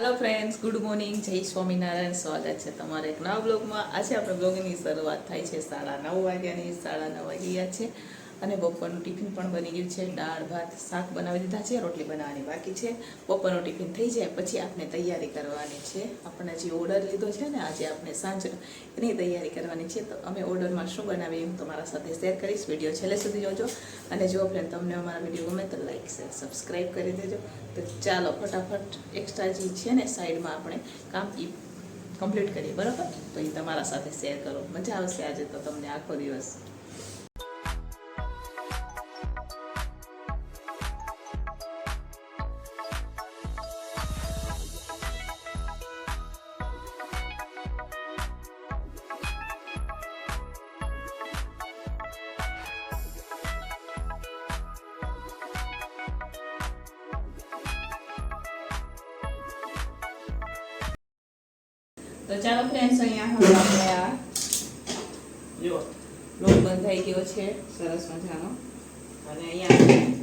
Hello friends good morning જય સ્વામિનારાયણ. સ્વાગત છે તમારા એક નવા બ્લોગમાં આજે આપણે બ્લોગની શરૂઆત થાય છે સાડા નવ વાગ્યાની. સાડા નવ વાગ્યા છે. અને બપોરનું ટિફિન પણ બની ગયું છે. દાળ, ભાત, શાક બનાવી દીધા છે. રોટલી બનાવવાની બાકી છે. બપોરનું ટિફિન થઈ જાય પછી આપણે તૈયારી કરવાની છે. આપણે જે ઓર્ડર લીધો છે ને, આજે આપણે સાંજ એની તૈયારી કરવાની છે. તો અમે ઓર્ડરમાં શું બનાવીએ હું તમારા સાથે શેર કરીશ. વીડિયો છેલ્લે સુધી જોજો. અને જો ફ્રેન્ડ તમને અમારા વીડિયો ગમે તો લાઈક શેર સબસ્ક્રાઈબ કરી દેજો. તો ચાલો ફટાફટ એક્સ્ટ્રા જે છે ને સાઈડમાં આપણે કામ કમ્પ્લીટ કરીએ. બરાબર? તો એ તમારા સાથે શેર કરો. મજા આવશે આજે તો તમને આખો દિવસ.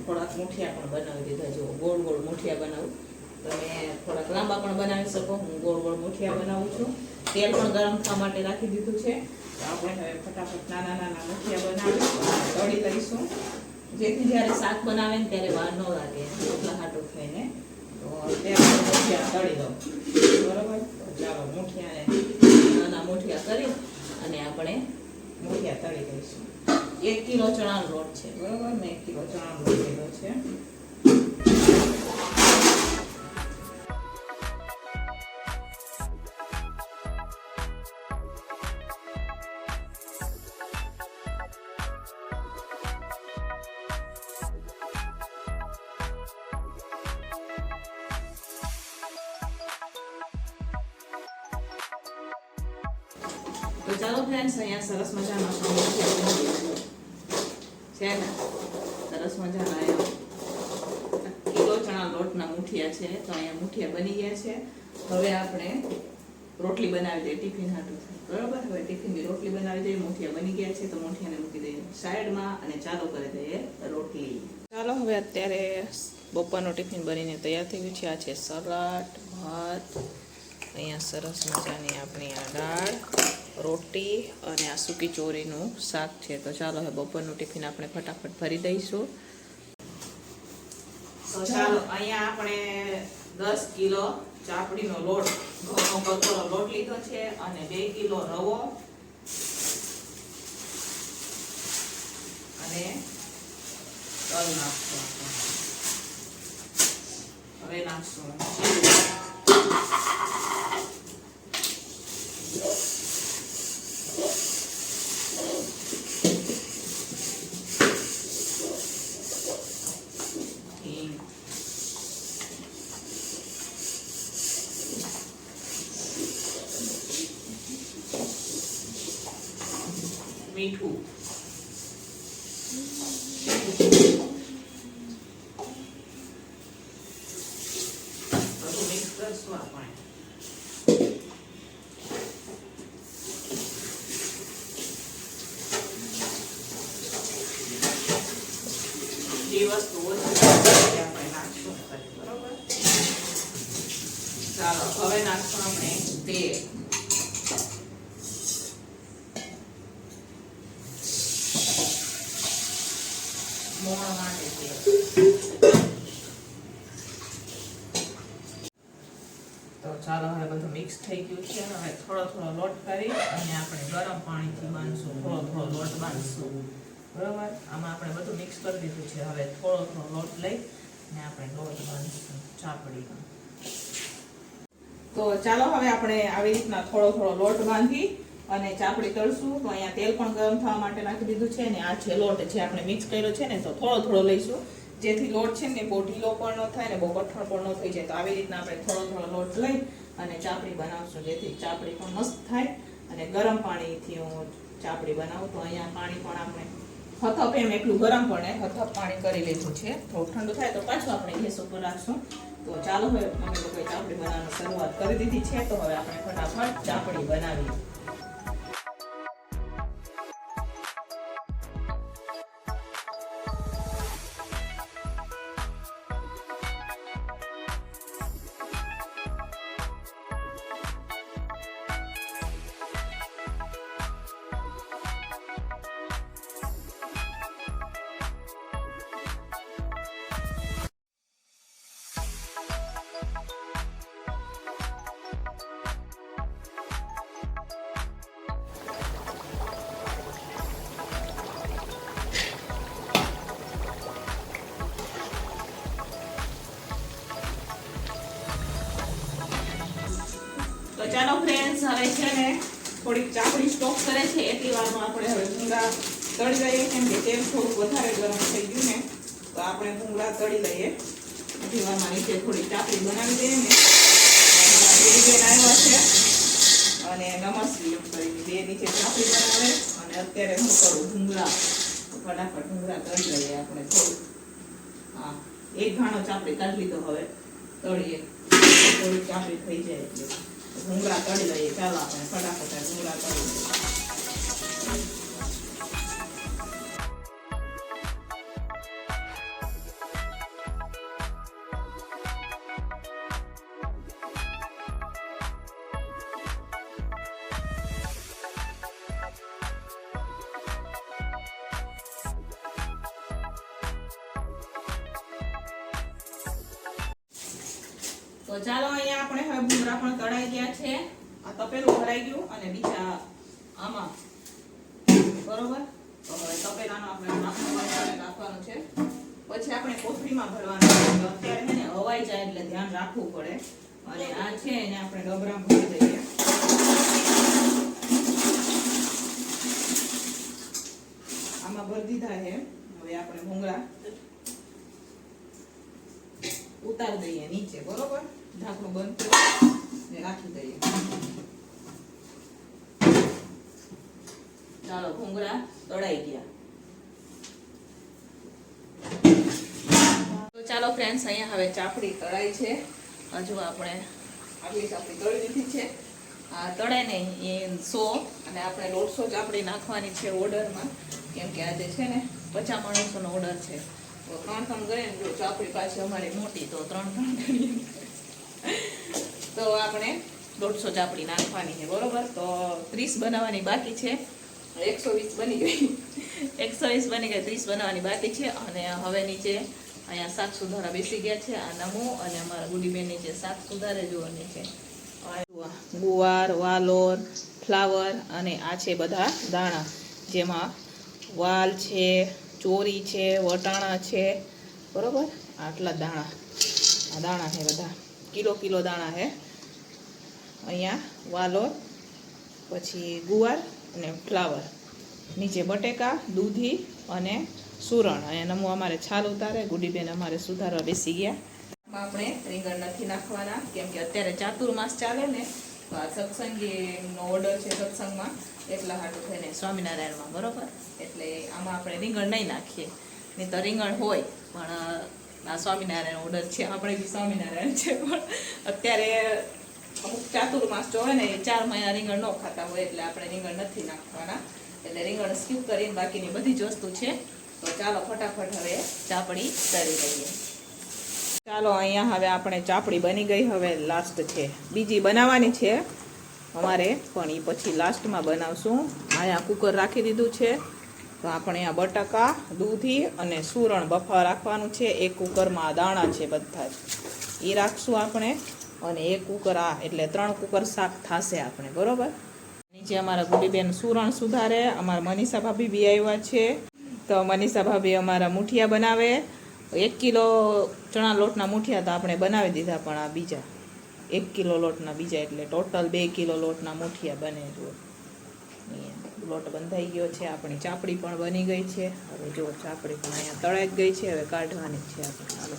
થોડાક મુઠિયા પણ બનાવી દીધા. જો ગોળ ગોળ મુઠિયા બનાવું. તમે થોડાક લાંબા પણ બનાવી શકો. હું ગોળ ગોળ મુઠિયા બનાવું છું. તેલ પણ ગરમ થવા માટે રાખી દીધું છે. આપણે હવે ફટાફટ નાના નાના મુઠિયા બનાવી તળી કરીશું. જેથી જ્યારે શાક બનાવે ને ત્યારે વાર ન લાગે. રોટલા હાટું થઈને તો ત્યારે મુઠિયા તળી દઉં બરાબર? ચાલો મુઠિયાને નાના મુઠિયા કરી અને આપણે મુઠિયા તળી દઈશું એક કિલો ચણાનો લોટ છે બરોબર મેં એક કિલો ચણાનો લોટ લીધો છે તો ચાલો ફ્રેન્ડ્સ અહીંયા સરસ મજાનો સમોસા છે ને? સરસ મજાના એમ. કિલો ચણા લોટના મુઠિયા છે, તો અહીંયા મુઠિયા બની ગયા છે. હવે આપણે રોટલી બનાવી દઈએ ટિફિન હાટું બરાબર? હવે ટિફિનની રોટલી બનાવી દઈએ, મુઠિયા બની ગયા છે, તો મુઠિયાને મૂકી દઈએ સાઈડમાં અને ચાલો કરી દઈએ રોટલી. ચાલો, હવે અત્યારે બપોરનું ટિફિન બનીને તૈયાર થઈ ગયું છે. આ છે સલાડ, ભાત. અહીંયા સરસ મજાની આપણી આ દાળ. રોટી અને આ સૂકી ચોરીનું શાક છે. તો ચાલો હવે બપોરનું ટિફિન આપણે ફટાફટ ભરી દઈશું. તો ચાલો, અહીંયા આપણે દસ કિલો ચાપડીનો લોટ, ઘઉંનો કચોરો લોટ લીધો છે અને બે કિલો રવો અને તલ નાખશું હવે નાખશું. 22 મિક્સ થઈ ગયું છે. હવે થોડો થોડો લોટ કરી અને આપણે ગરમ પાણીથી બાંધશું. થોડો થોડો લોટ બાંધશું. બરાબર? આમાં આપણે બધું મિક્સ કરી દીધું છે. હવે થોડો થોડો લોટ લઈ અને આપણે લોટ બાંધશું ચાપડીમાં. તો ચાલો હવે આપણે આવી રીતના થોડો થોડો લોટ બાંધી અને ચાપડી તળશું. તો અહીંયા તેલ પણ ગરમ થવા માટે નાખી દીધું છે ને આ છે લોટ જે આપણે મિક્સ કર્યો છે ને તો થોડો થોડો લઈશું. જેથી લોટ છે ને બહુ ઢીલો પણ ન થાય ને બહુ કઠણ પણ ન થઈ જાય. તો આવી રીતના આપણે થોડો થોડો લોટ લઈ અને ચાપડી બનાવશું. જેથી ચાપડી પણ મસ્ત થાય અને ગરમ પાણીથી હું ચાપડી બનાવું. તો અહીંયા પાણી પણ આપણે હથપ એમ એટલું ગરમ પણ હથપ પાણી કરી લીધું છે. થોડું ઠંડુ થાય તો પાછું આપણે ગેસ ઉપર રાખશું. તો ચાલો હવે અમે લોકોએ ચાપડી બનાવવાની શરૂઆત કરી દીધી છે. તો હવે આપણે ફટાફટ ચાપડી બનાવીએ. અમારે છે ને થોડીક ચાપડી સ્ટોક કરે છે, એટલી વારમાં આપણે હવે ભૂંગળા તળી લઈએ. કેમ કે તેલ થોડુંક વધારે ગરમ થઈ ગયું ને, તો આપણે ભૂંગળા તળી લઈએ. એટલી વારમાં નીચે થોડીક ચાપડી બનાવી દઈએ ને. અમારા બેન આવ્યા છે અને નમસ્તી કરીને બે નીચે ચાકડી બનાવે. અને અત્યારે હું કરું ભૂંગળા. ફટાફટ ભૂંગળા તળી લઈએ આપણે થોડું હા, એક ઘાણો ચાપડી કાઢી લીધો હવે. તળીએ. થોડીક ચાપડી થઈ જાય એટલે. ભૂંગળા તળી લઈએ ચાલો આપણે ફટાફટ આ ભૂંગળા તો ચાલો અહીંયા આપણે હવે ભૂંગળા પણ તળાઈ ગયા છે. આ તપેલું ભરાઈ ગયું અને બીજા આમાં. બરોબર? તો હવે તપેલાનો આપણે નાખવાનું વાળીને રાખવાનું છે. પછી આપણે કોથળીમાં ભરવાનું અત્યારે છે ને હવાઈ જાય એટલે ધ્યાન રાખવું પડે. અને આ છે એને આપણે ડબરા ભરી દઈએ. આમાં ભરી દીધા છે. હવે આપણે ભૂંગળા. ઉતારી દઈએ નીચે, બરોબર? ઢાંકણું બંધ કરી ને રાખી દઈએ. ચાલો, ભૂંગળા તળાઈ ગયા. ચાલો ફ્રેન્ડ્સ અહીંયા હવે ચાપડી તળાઈ છે. હજુ આપણે આટલી ચાપડી તળી દીધી છે. આ તળે નહીં એ સો અને આપણે દોઢસો ચાપડી નાખવાની છે ઓર્ડરમાં. કેમ કે આજે છે ને પચાસ માણસોનો ઓર્ડર છે. ત્રણ ત્રણ ગણે જો પાછી અમારી મોટી, તો ત્રણ તો આપણે દોઢસો ચાપડી નાખવાની છે, બરોબર? તો ત્રીસ બનાવવાની બાકી છે. એકસો વીસ બની ગઈ. એકસો વીસ બની ગઈ, ત્રીસ બનાવવાની બાકી છે. અને હવે નીચે અહીંયા શાક સુધારા બેસી ગયા છે, આ નમો અને અમારા ગુડીબેન નીચે શાક સુધારે જોવાની નીચે. ગુવાર, વાલોર, ફ્લાવર અને આ છે બધા દાણા, જેમાં વાલ છે ચોરી છે, વટાણા છે, બરોબર? આટલા દાણા. આ દાણા છે બધા. કિલો કિલો દાણા છે. અહીંયા વાલોર પછી ગુવાર અને ફ્લાવર. નીચે બટેકા, દૂધી અને સુરણ. અહીંયા નમો અમારે છાલ ઉતારે, ગુડીબેન અમારે સુધારવા બેસી ગયા. આપણે રીંગણ નથી નાખવાના, કેમ કે અત્યારે ચાતુર્માસ ચાલે ને તો આ સત્સંગીનો ઓર્ડર છે સત્સંગમાં એટલા હાટું થઈને. સ્વામિનારાયણમાં બરોબર? એટલે આમાં આપણે રીંગણ નહીં નાખીએ. નહીં તો રીંગણ હોય પણ આ સ્વામિનારાયણ ઓર્ડર છે. આપણે બી સ્વામિનારાયણ છે પણ અત્યારે અમુક ચાતુર્માસ જો હોય ને એ ચાર મહિના રીંગણ ન ખાતા હોય એટલે આપણે રીંગણ નથી નાખવાના. એટલે રીંગણ સ્કીપ કરીને બાકીની બધી જ વસ્તુ છે. તો ચાલો ફટાફટ હવે ચાપડી તળી લઈએ. ચાલો, અહીંયા હવે આપણે ચાપડી બની ગઈ. હવે લાસ્ટ છે. બીજી બનાવવાની છે. અમારે પણ એ પછી લાસ્ટમાં બનાવશું. અહીંયા કુકર રાખી દીધું છે. તો આપણે અહીંયા બટાકા, દૂધી અને સુરણ બફા રાખવાનું છે. એક કુકરમાં દાણા છે બધા જ. એ રાખશું આપણે. અને એક કુકર આ, એટલે ત્રણ કુકર શાક થશે આપણે, બરાબર? નીચે અમારા ગુડીબેન સુરણ સુધારે. અમારા મનીષા ભાભી બી આવ્યા છે. તો મનીષા ભાભી અમારા મુઠિયા બનાવે. એક કિલો ચણા લોટના મૂઠિયા તો આપણે બનાવી દીધા પણ આ બીજા. એક કિલો લોટના બીજા એટલે ટોટલ બે કિલો લોટના મૂઠિયા બને જુઓ લોટ બંધાઈ ગયો છે, આપણી ચાપડી પણ બની ગઈ છે. હવે જો ચાપડી પણ અહીંયા તળાઈ ગઈ છે, હવે કાઢવાની છે આપણે.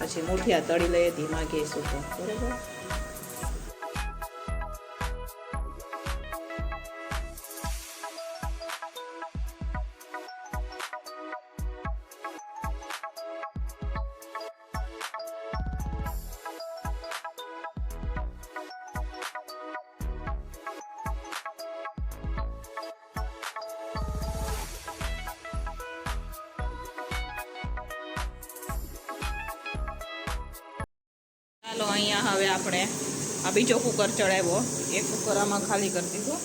પછી મૂઠિયા તળી લઈએ, ધીમા ગેસ ઉપર. બરાબર? ચાલો અહીંયા હવે આપણે આ બીજો કુકર ચડાવ્યો. એ કુકર આમાં ખાલી કરી દીધું.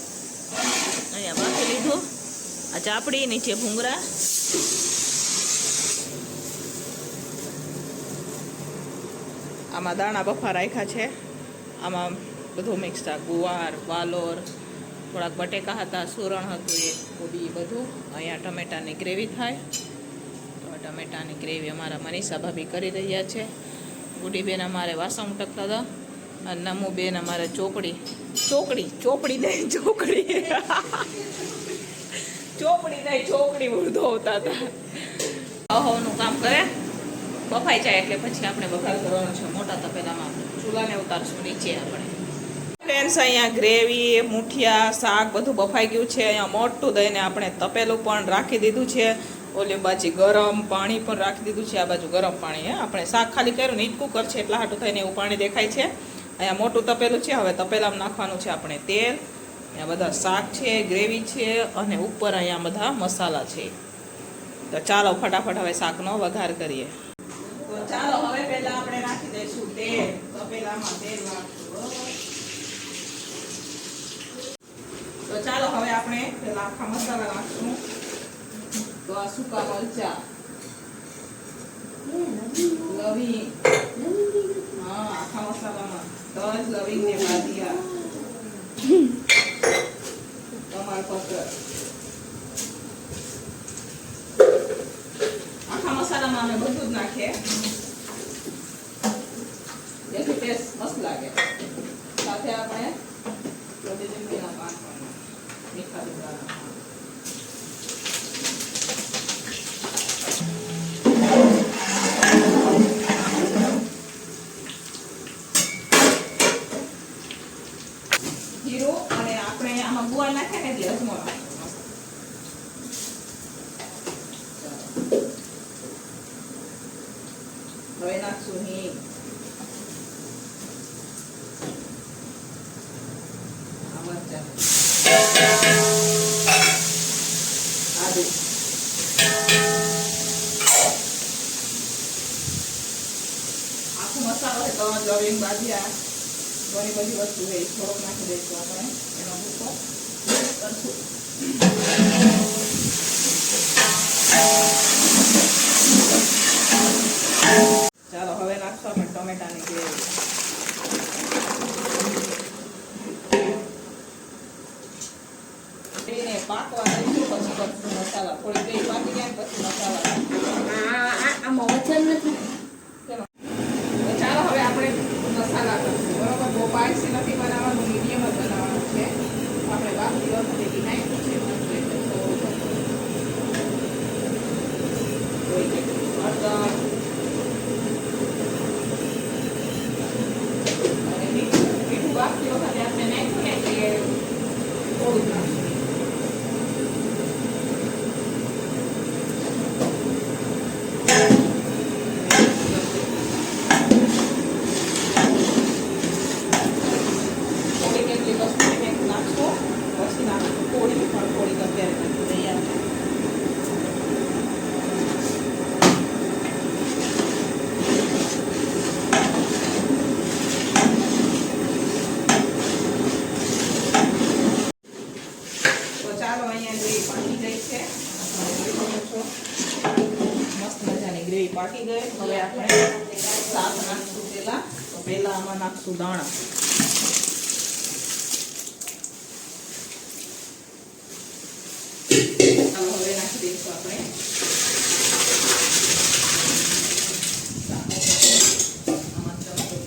અહીંયા બાકી લીધું. આ ચાપડી નીચે ભૂંગરા. આમાં દાણા બફા રાખ્યા છે. આમાં બધું મિક્સ થાય. ગુવાર, વાલોર, થોડાક બટેકા હતા, સુરણ હતું એ કોબી બધું. અહીંયા ટમેટાની ગ્રેવી થાય. તો ટમેટાની ગ્રેવી અમારા મનીષા ભાભી કરી રહ્યા છે. ગુડીબેન અમારે વાસણ ઉટકતા હતા અને નમુ બેન અમારે ચોકડી. ચોકડી ચોપડી નહીં, ચોકડી. ચોપડી નહીં, ચોકડી ઉર્ધોવતા હતા. અહોનું કામ કરે. બફાઈ જાય એટલે પછી આપણે વઘાર કરવાનું છે. મોટા તપેલામાં ચૂલાને ઉતારશું, નીચે આપણે. ફ્રેન્ડ્સ, અહીંયા ગ્રેવી, મૂઠિયા, શાક બધું બફાઈ ગયું છે. અહીંયા મોટું દઈને આપણે તપેલું પણ રાખી દીધું છે. ઓલી બાજી ગરમ પાણી પણ રાખી દીધું છે, આ બાજુ ગરમ પાણી, હે. આપણે શાક ખાલી કર્યું ને કુકર છે, એટલા હાટું થઈને એવું પાણી દેખાય છે. અહીંયા મોટું તપેલું છે, હવે તપેલામાં નાખવાનું છે આપણે તેલ. અહીંયા બધા શાક છે, ગ્રેવી છે, અને ઉપર અહીંયા બધા મસાલા છે. તો ચાલો ફટાફટ હવે શાકનો વઘાર કરીએ. ચાલો હવે પહેલા આપણે નાખી દઈશું તેલ, તપેલામાં તેલ નાખશું. તો ચાલો હવે આપણે પહેલા આખા મસાલા નાખશું. તો આ સૂકા મરચા લવિંગ. હા આખા મસાલામાં. તજ લવિંગ ને બાદિયા તમાલપત્ર આખા મસાલામાં અમે બધું જ નાખીએ. આખો મસાલો છે તો લવિંગ બાજિયા ઘણી બધી વસ્તુ છે એ થોડોક નાખી દઈશું આપણે એનો ભૂકો મિક્સ કરશું ચાલો હવે નાખશું આપણે ટોમેટાની ગ્રેવી એને પાકવા દઈશું પછી કરશું મસાલા થોડી ગ્રેવી પાકી જાય ને પછી મસાલા આમાં વચન નથી તો ચાલો હવે આપણે મસાલા કરશું બરોબર બહુ પાયસી નથી બનાવવાનું મીડિયમ જ બનાવવાનું છે આપણે બાકી વખતે બી નાખ્યું છે એટલે થોડું ધોઈ નાખીશું. હળદર અને મીઠું મીઠું બાકી વખતે આપણે નાખ્યું ને એટલે થોડું જ નાખશું થોડીક એટલી વસ્તુ કંઈક નાખશો પછી નાખશું થોડી પણ થોડીક અત્યારે નાખી દઈએ આપણે. તો ચાલો અહીંયા ગ્રેવી પાકી ગઈ છે. મસ્ત મજાની ગ્રેવી પાકી ગઈ. હવે આપણે શાક નાખશું પહેલા. તો પહેલા આમાં નાખશું દાણા ચાલો હવે નાખી દઈશું આપણે આમાં ચમચો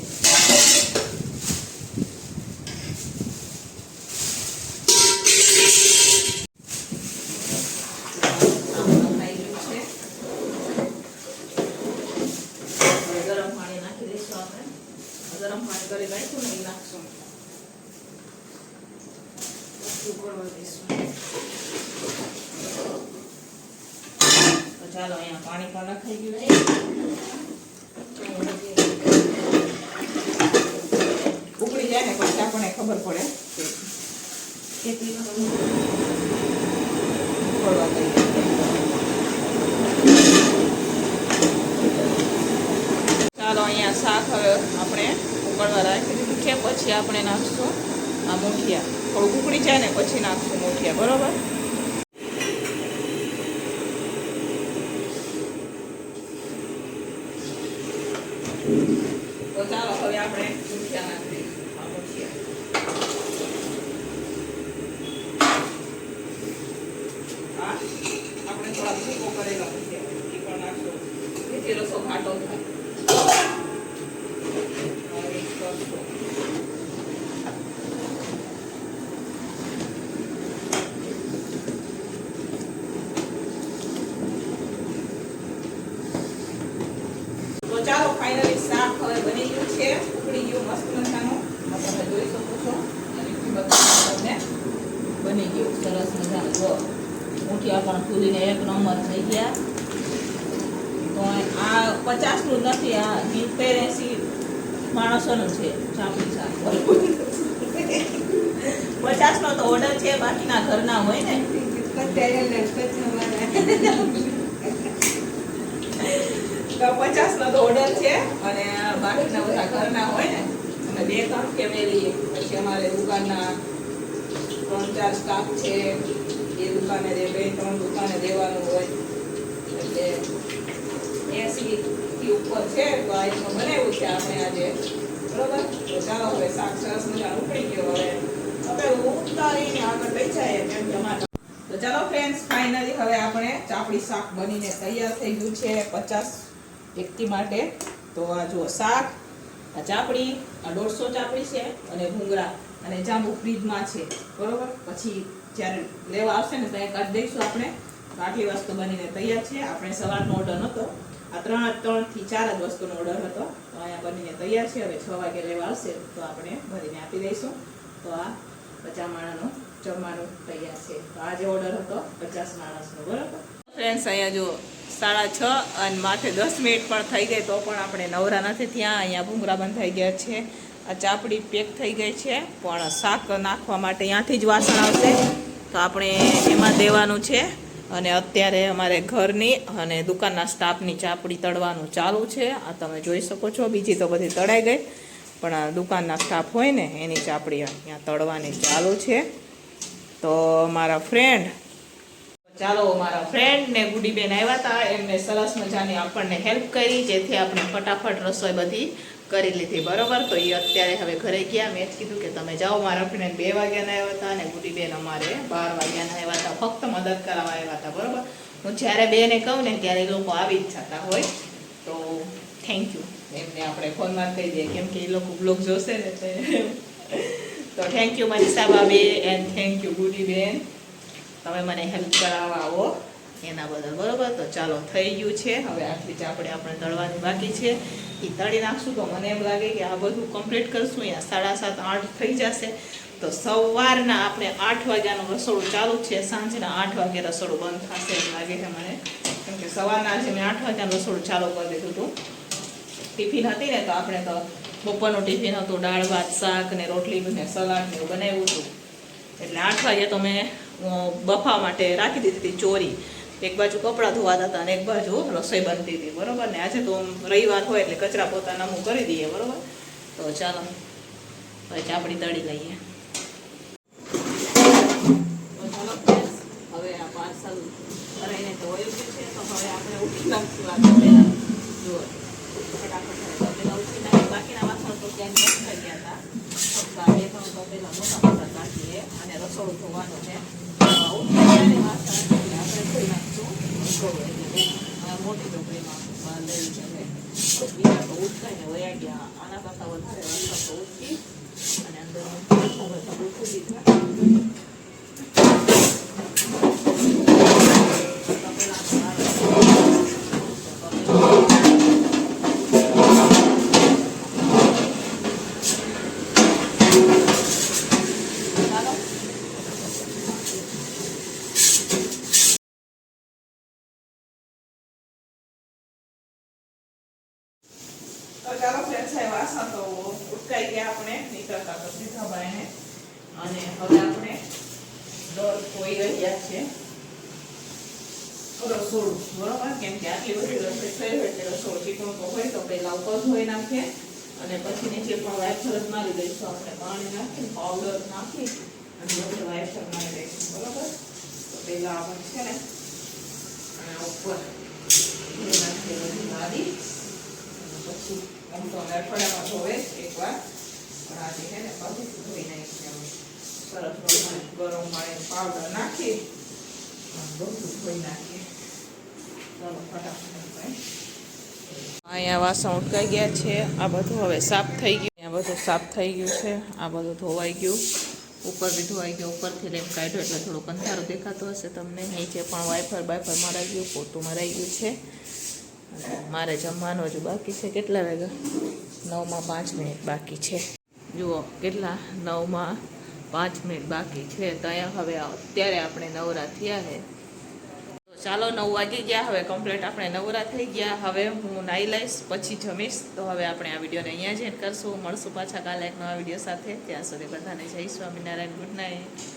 આમાં નખાઈ ગયું છે હવે ગરમ પાણી નાખી દઈશું આપણે ગરમ પાણી કરી નાખ્યું ને એ નાખશું. ઉકળવા દઈશું. તો ચાલો અહીંયા પાણી પણ નખાઈ ગયું છે ઉકળી જાય ને પછી આપણને ખબર પડે કે કેટલી ઉકળવા દઈએ ચાલો અહીંયા શાક હવે આપણે ઉકળવા રાખી દીધું છે પછી આપણે નાખશું આ મૂઠિયા. થોડું ઉકળી જાય ને પછી નાખશું મૂઠિયા, બરોબર? તો ચાલો, હવે આપણે મૂઠિયા નાખી દઈશું આ મૂઠિયા આ આપણે થોડા ભૂકો કરેલા મૂઠિયા એ પણ નાખશું જેથી રસો ઘાટો થાય હવે mix કરશું. છે ઉકળી ગયું મસ્ત મજાનું આ તમે જોઈ શકો છો અને ઈ બતાવું તમને બની ગયું. સરસ મજાનું. જો ઊંઠિયા પણ ફૂલીને એક નંબર થઈ ગયા. તો આ પચાસનું નથી આ એંસી માણસોનું છે ચાપડી શાક પચાસનો તો ઓર્ડર છે બાકીના ઘરના હોય ને. તો પચાસનો તો ઓર્ડર છે અને બાકીના બધા ઘરના હોય ને. અને બે ત્રણ ફેમિલી પછી અમારે દુકાનના ત્રણ ચાર સ્ટાફ છે, એ દુકાને દે, બે, ત્રણ દુકાને દેવાનું હોય. એટલે એસી થી ઉપર છે, તો આ બનાવ્યું છે આપણે આજે. બરોબર? તો ચાલો હવે શાક સરસ મજાનું ઉપડી ગયો હવે. હવે ઉતારીને આગળ જાય કેમ કે તો ચાલો ફ્રેન્ડ્સ ફાઇનલી હવે આપણે ચાપડી શાક બનીને તૈયાર થઈ ગયું છે પચાસ વ્યક્તિ માટે. તો આ જુઓ શાક, આ ચાપડી, આ દોઢસો ચાપડી છે અને ભૂંગળા. અને જાંબુ ફ્રીજમાં છે. બરોબર? પછી જ્યારે લેવા આવશે ને ત્યાં કાઢી દઈશું આપણે. તો આટલી વસ્તુ બનીને તૈયાર છે. આપણે સવારનો ઓર્ડર નહોતો આ ત્રણ ત્રણથી ચાર જ વસ્તુનો ઓર્ડર હતો. તો અહીંયા બનીને તૈયાર છે. હવે છ વાગે લેવા આવશે. તો આપણે ભરીને આપી દઈશું. તો આ પચાસ માણાનું જમવાનું તૈયાર છે. તો આજે ઓર્ડર હતો, પચાસ માણસનો, બરાબર? ફ્રેન્ડ્સ અહીંયા જો સાડા છ અને માથે દસ મિનિટ પણ થઈ ગઈ, તો પણ આપણે નવરા નથી ત્યાં અહીંયા ભૂંગરા બંધ થઈ ગયા છે. આ ચાપડી પેક થઈ ગઈ છે, પણ શાક નાખવા માટે ત્યાંથી જ વાસણ આવશે. તો આપણે એમાં દેવાનું છે, અને અત્યારે અમારે ઘરની અને દુકાનના સ્ટાફની ચાપડી તળવાનું ચાલુ છે. આ તમે જોઈ શકો છો, બીજી તો બધી તળાઈ ગઈ. પણ આ દુકાનના સ્ટાફ હોય ને, એની ચાપડી અહીંયા તળવાની ચાલુ છે. તો મારા ફ્રેન્ડ, ચાલો મારા ફ્રેન્ડ ને ગુડીબેન આવ્યા હતા એમને સરસ મજાની આપણને હેલ્પ કરી, જેથી આપણે ફટાફટ રસોઈ બધી કરી લીધી, બરોબર? તો એ અત્યારે હવે ઘરે ગયા, મેં જ કીધું કે તમે જાઓ, મારા ફ્રેન્ડ બે વાગ્યાના આવ્યા હતા અને ગુડીબેન અમારે બાર વાગ્યાના આવ્યા હતા, ફક્ત મદદ કરવા આવ્યા હતા, બરોબર? હું જ્યારે બેને કહું ને ત્યારે એ લોકો આવી જ જતા હોય, તો થેન્ક યુ એમને આપણે ફોનમાં કહી દઈએ, કેમ કે એ લોકો બ્લોગ જોશે ને તો થેન્ક યુ મનીષા બાબે એન્ડ થેન્ક યુ ગુડી બેન તમે મને હેલ્પ કરાવવા આવો. એના બદલ બરાબર? તો ચાલો થઈ ગયું છે. હવે આટલી ચાપડી આપણે તળવાની બાકી છે. એ તળી નાખશું તો મને એમ લાગે કે આ બધું કમ્પ્લીટ કરશું. અહીંયા સાડા સાત, આઠ થઈ જશે. તો સવારના આપણે આઠ વાગ્યાનું રસોડું ચાલુ છે. સાંજના આઠ વાગે રસોડું બંધ થશે એમ લાગે છે મને. કેમ કે સવારના આજે મેં આઠ વાગ્યાનું રસોડું ચાલુ કરી દીધું હતું. ટિફિન હતી ને તો આપણે તો બપોરનું ટિફિન હતું. દાળ, ભાત, શાક ને રોટલી ને સલાડ ને એવું બનાવ્યું હતું. એટલે આઠ વાગે તો મેં બફા માટે રાખી દીધી હતી ચોરી. એક બાજુ કપડાં ધોવાતા હતા અને એક બાજુ રસોઈ બનતી હતી. બરોબર ને? આજે તો રવિવાર હોય એટલે કચરા પોતાના હું કરી દઈએ, બરોબર? તો ચાલો, હવે ચાપડી તળી લઈએ. તો હવે આ પાર્સલ ભરાઈને તો ગયું છે, તો હવે આપણે ઉઠી નાખશું તપેલા જુઓ હવે ઉઠી બાકીના વાસણ તો ક્યાંય બંધ ગયા હતા. ફક્ત બે ત્રણ તપેલા મોટા મોટા કાઢીએ અને રસોડું ધોવાનું છે તો ઉઠી ગયા ને વાસણ એટલે આપણે ધોઈ નાખશું રસોડું એટલે આ મોટી બહાર લઈ બીજા તો ગયા આના કરતાં વધારે વાસણ તો ઉઠી અને નીકળતા તો સીધા બાઈને અને હવે આપણે દોર કોઈ રહ્યા છે રસોડું બરોબર? કેમ કે આટલી બધી રસોઈ થઈ એટલે રસોડું ચીકણું હોય તો પહેલા ઉપર ધોઈ નાખીએ અને પછી નીચે પણ વાયફર મારી દઈશું. આપણે પાણી નાખી પાવડર નાખી અને બધું વાયફર મારી દઈશું. બરોબર? તો પહેલા આપણે છે ને ઉપર નાખીએ બધી મારી પછી આમ તો અઠવાડિયામાં ધોવે એકવાર. પણ હે ને પછી ધોઈ અમે. સરસ ગરમ પાણી પાવડર નાખી બધું ધોઈ નાખીએ. ચાલો, ફટાફટ અહીંયા વાસણ ઉટકાઈ ગયા છે. આ બધું હવે સાફ થઈ ગયું. આ બધું સાફ થઈ ગયું છે. આ બધું ધોવાઈ ગયું. ઉપર બી ધોવાઈ ગયું. ઉપરથી લઈને કાઢ્યો એટલે થોડુંક અંધારો દેખાતો હશે તમને. નીચે પણ વાઇફર બાઇફર મરાઈ ગયું, પોતું મરાઈ ગયું છે. મારે જમવાનું હજુ બાકી છે. કેટલા વાગ્યા? નવમાં પાંચ મિનિટ બાકી છે. જુઓ, કેટલા નવમાં પાંચ મિનિટ બાકી છે. તો અહીંયા હવે અત્યારે આપણે નવરા થયા છે. ચાલો, નવ વાગી ગયા. હવે કમ્પ્લીટ આપણે નવરા થઈ ગયા. હવે હું નાહી લઈશ, પછી જમીશ. તો હવે આપણે આ વિડીયોને અહીંયા જ end કરશું. મળશું પાછા કાલે એક નવા વીડિયો સાથે. ત્યાં સુધી બધાને જય સ્વામિનારાયણ. Good night